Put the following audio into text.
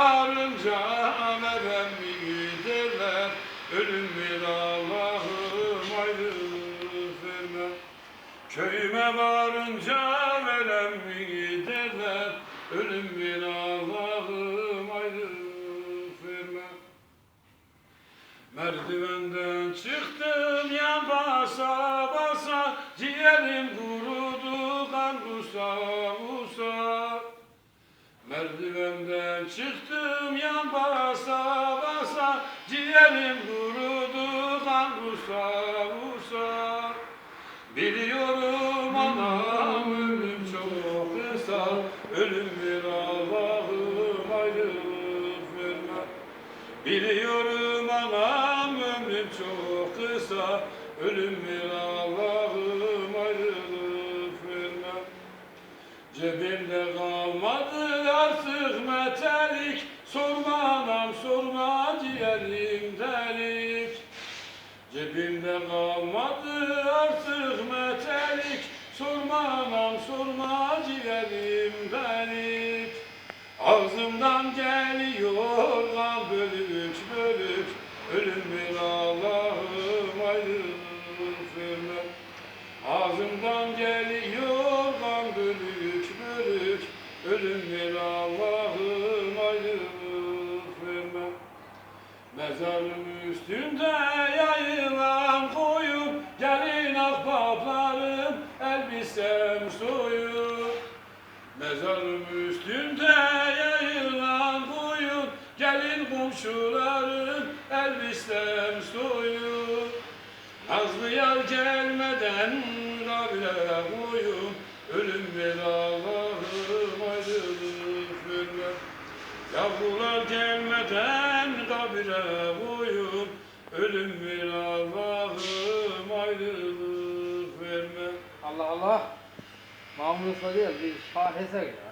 Varınca verem giderler Ölüm bir Allah'ım ayrılık verme Köyüme varınca verem giderler Ölüm bir Allah'ım ayrılık verme Merdivenden çıktım yan basa basa Ciğerim kurudu kan kusa kusa Merdivenden çıktım yan basa basa Ciğerim kurudu kan kusa kusa Biliyorum anam ölüm çok kısa Ölüm bir Allah'ım ayrılık verme. Biliyorum anam ömrüm çok kısa Ölüm bir Allah'ım ayrılık verme. Cebimde kalmadı artık metelik Sorma anam sorma ciğerim delik Cebimde kalmadı artık metelik Sorma anam sorma ciğerim delik Ağzımdan geliyor kan bölük bölük Ölüm bir Allah'ım ayrılık verme Ağzımdan geliyor Mezarım üstünde yayılan koyun Gelin ahbaplarım elbisem soyun Mezarım üstünde yayılan koyun Gelin komşularım elbisem soyun Nazlı yar gelmeden kabile koyun Yavrular gelmeden kabire koyun Ölüm bir Allah'ım ayrılık verme Allah Allah. Usta değil, bir şaheser ya.